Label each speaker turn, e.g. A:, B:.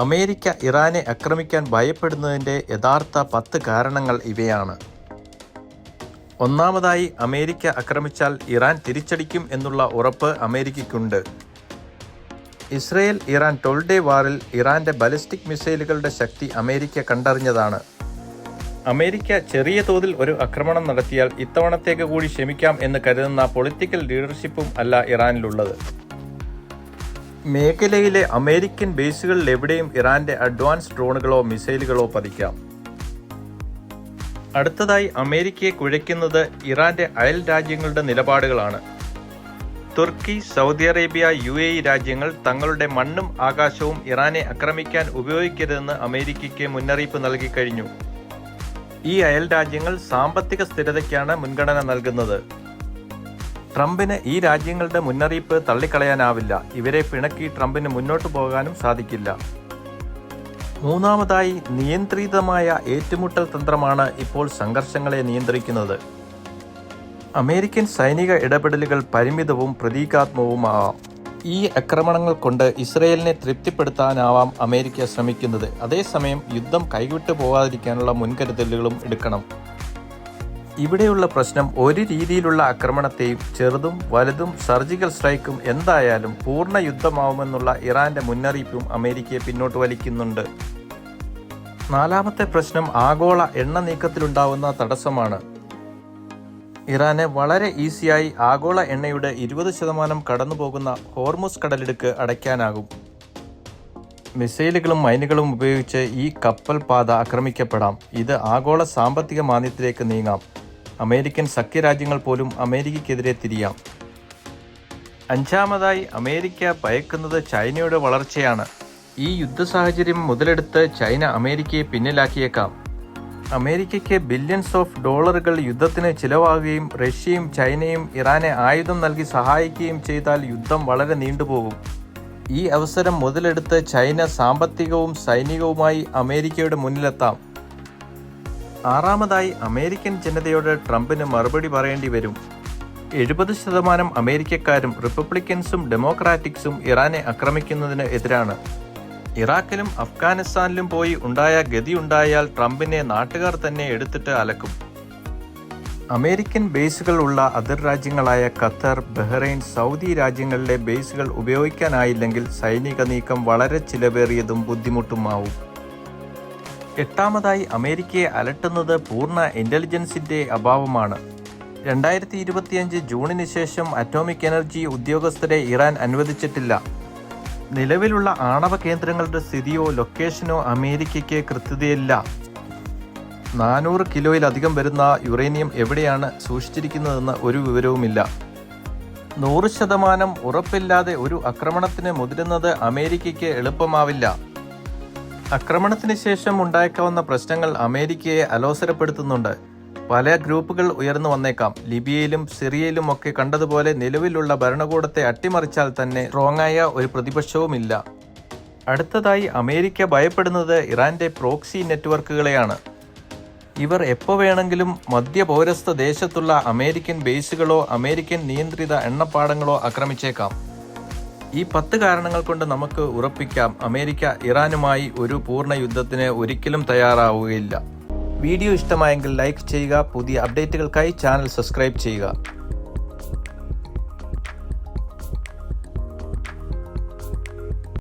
A: America ഇറാനെ ആക്രമിക്കാൻ ഭയപ്പെടുന്നതിന്റെ യഥാർത്ഥ പത്ത് കാരണങ്ങൾ ഇവയാണ്. ഒന്നാമതായി അമേരിക്ക ആക്രമിച്ചാൽ ഇറാൻ തിരിച്ചടിക്കും എന്നുള്ള ഉറപ്പ് അമേരിക്കയ്ക്കുണ്ട്. ഇസ്രയേൽ ഇറാൻ ട്വൽവ് ഡേ വാറിൽ ഇറാന്റെ ബലിസ്റ്റിക് മിസൈലുകളുടെ ശക്തി അമേരിക്ക കണ്ടറിഞ്ഞതാണ്. അമേരിക്ക ചെറിയ തോതിൽ ഒരു ആക്രമണം നടത്തിയാൽ ഇത്തവണത്തേക്ക് കൂടി ക്ഷമിക്കാം എന്ന് കരുതുന്ന പൊളിറ്റിക്കൽ ലീഡർഷിപ്പും അല്ല ഇറാനിലുള്ളത്. മേഖലയിലെ അമേരിക്കൻ ബേസുകളിൽ എവിടെയും ഇറാന്റെ അഡ്വാൻസ് ഡ്രോണുകളോ മിസൈലുകളോ പതിക്കാം. അടുത്തതായി അമേരിക്കയെ കുഴയ്ക്കുന്നത് ഇറാന്റെ അയൽ രാജ്യങ്ങളുടെ നിലപാടുകളാണ്. Turkey Saudi Arabia U A E രാജ്യങ്ങൾ തങ്ങളുടെ മണ്ണും ആകാശവും ഇറാനെ ആക്രമിക്കാൻ ഉപയോഗിക്കരുതെന്ന് അമേരിക്കയ്ക്ക് മുന്നറിയിപ്പ് നൽകി കഴിഞ്ഞു. ഈ അയൽ രാജ്യങ്ങൾ സാമ്പത്തിക സ്ഥിരതയ്ക്കാണ് മുൻഗണന നൽകുന്നത്. ട്രംപിന് ഈ രാജ്യങ്ങളുടെ മുന്നറിയിപ്പ് തള്ളിക്കളയാനാവില്ല. ഇവരെ പിണക്കി ട്രംപിന് മുന്നോട്ടു പോകാനും സാധിക്കില്ല. മൂന്നാമതായി നിയന്ത്രിതമായ ഏറ്റുമുട്ടൽ തന്ത്രമാണ് ഇപ്പോൾ സംഘർഷങ്ങളെ നിയന്ത്രിക്കുന്നത്. അമേരിക്കൻ സൈനിക ഇടപെടലുകൾ പരിമിതവും പ്രതീകാത്മവുമാവാം ഈ ആക്രമണങ്ങൾ കൊണ്ട് ഇസ്രയേലിനെ തൃപ്തിപ്പെടുത്താനാവാം അമേരിക്ക ശ്രമിക്കുന്നത്. അതേസമയം യുദ്ധം കൈവിട്ടു പോകാതിരിക്കാനുള്ള മുൻകരുതലുകളും എടുക്കണം. ഇവിടെയുള്ള പ്രശ്നം ഒരു രീതിയിലുള്ള ആക്രമണത്തെയും ചെറുതും വലുതും സർജിക്കൽ സ്ട്രൈക്കും എന്തായാലും പൂർണ യുദ്ധമാവുമെന്നുള്ള ഇറാന്റെ മുന്നറിയിപ്പും അമേരിക്കയെ പിന്നോട്ട് വലിക്കുന്നുണ്ട്. നാലാമത്തെ പ്രശ്നം ആഗോള എണ്ണ നീക്കത്തിലുണ്ടാവുന്ന തടസ്സമാണ്. ഇറാന് വളരെ ഈസിയായി ആഗോള എണ്ണയുടെ ഇരുപത് ശതമാനം കടന്നുപോകുന്ന ഹോർമുസ് കടലിടുക്ക് അടയ്ക്കാനാകും. മിസൈലുകളും മൈനുകളും ഉപയോഗിച്ച് ഈ കപ്പൽ പാത ആക്രമിക്കപ്പെടാം. ഇത് ആഗോള സാമ്പത്തിക മാന്ദ്യത്തിലേക്ക് നീങ്ങാം. അമേരിക്കൻ സഖ്യരാജ്യങ്ങൾ പോലും അമേരിക്കയ്ക്കെതിരെ തിരിയാം. അഞ്ചാമതായി അമേരിക്ക ഭയക്കുന്നത് ചൈനയുടെ വളർച്ചയാണ്. ഈ യുദ്ധ സാഹചര്യം മുതലെടുത്ത് ചൈന അമേരിക്കയെ പിന്നിലാക്കിയേക്കാം. അമേരിക്കയ്ക്ക് ബില്യൺസ് ഓഫ് ഡോളറുകൾ യുദ്ധത്തിന് ചിലവാകുകയും റഷ്യയും ചൈനയും ഇറാനെ ആയുധം നൽകി സഹായിക്കുകയും ചെയ്താൽ യുദ്ധം വളരെ നീണ്ടുപോകും. ഈ അവസരം മുതലെടുത്ത് ചൈന സാമ്പത്തികവും സൈനികവുമായി അമേരിക്കയുടെ മുന്നിലെത്താം. ആറാമതായി അമേരിക്കൻ ജനതയോട് ട്രംപിന് മറുപടി പറയേണ്ടി വരും. എഴുപത് ശതമാനം അമേരിക്കക്കാരും റിപ്പബ്ലിക്കൻസും ഡെമോക്രാറ്റിക്സും ഇറാനെ ആക്രമിക്കുന്നതിന് എതിരാണ്. ഇറാഖിലും അഫ്ഗാനിസ്ഥാനിലും പോയി ഉണ്ടായ ഗതിയുണ്ടായാൽ ട്രംപിനെ നാട്ടുകാർ തന്നെ എടുത്തിട്ട് അലക്കും. അമേരിക്കൻ ബേസുകൾ ഉള്ള അതിർ രാജ്യങ്ങളായ ഖത്തർ ബഹ്റൈൻ സൗദി രാജ്യങ്ങളിലെ ബേസുകൾ ഉപയോഗിക്കാനായില്ലെങ്കിൽ സൈനിക നീക്കം വളരെ ചിലവേറിയതും ബുദ്ധിമുട്ടുമാവും. എട്ടാമതായി അമേരിക്കയെ അലട്ടുന്നത് പൂർണ ഇന്റലിജൻസിന്റെ അഭാവമാണ്. രണ്ടായിരത്തി ഇരുപത്തിയഞ്ച് ജൂണിന് ശേഷം അറ്റോമിക് എനർജി ഉദ്യോഗസ്ഥരെ ഇറാൻ അനുവദിച്ചിട്ടില്ല. നിലവിലുള്ള ആണവ കേന്ദ്രങ്ങളുടെ സ്ഥിതിയോ ലൊക്കേഷനോ അമേരിക്കയ്ക്ക് കൃത്യതയില്ല. നാനൂറ് കിലോയിലധികം വരുന്ന യുറേനിയം എവിടെയാണ് സൂക്ഷിച്ചിരിക്കുന്നതെന്ന് ഒരു വിവരവുമില്ല. നൂറ് ശതമാനം ഉറപ്പില്ലാതെ ഒരു ആക്രമണത്തിന് മുതിരുന്നത് അമേരിക്കയ്ക്ക് എളുപ്പമാവില്ല. ആക്രമണത്തിന് ശേഷം ഉണ്ടായേക്കാവുന്ന പ്രശ്നങ്ങൾ അമേരിക്കയെ അലോസരപ്പെടുത്തുന്നുണ്ട്. പല ഗ്രൂപ്പുകൾ ഉയർന്നു വന്നേക്കാം. ലിബിയയിലും സിറിയയിലും ഒക്കെ കണ്ടതുപോലെ നിലവിലുള്ള ഭരണകൂടത്തെ അട്ടിമറിച്ചാൽ തന്നെ സ്ട്രോങ്ങായ ഒരു പ്രതിപക്ഷവുമില്ല. അടുത്തതായി അമേരിക്ക ഭയപ്പെടുന്നത് ഇറാന്റെ പ്രോക്സി നെറ്റ്വർക്കുകളെയാണ്. ഇവർ എപ്പോൾ വേണമെങ്കിലും മധ്യപൗരസ്ഥ ദേശത്തുള്ള അമേരിക്കൻ ബേസുകളോ അമേരിക്കൻ നിയന്ത്രിത എണ്ണപ്പാടങ്ങളോ ആക്രമിച്ചേക്കാം. ഈ പത്ത് കാരണങ്ങൾ കൊണ്ട് നമുക്ക് ഉറപ്പിക്കാം. അമേരിക്ക ഇറാനുമായി ഒരു പൂർണ യുദ്ധത്തിന് ഒരിക്കലും തയ്യാറാവുകയില്ല. വീഡിയോ ഇഷ്ടമായെങ്കിൽ ലൈക്ക് ചെയ്യുക പുതിയ അപ്ഡേറ്റുകൾക്കായി ചാനൽ സബ്സ്ക്രൈബ് ചെയ്യുക.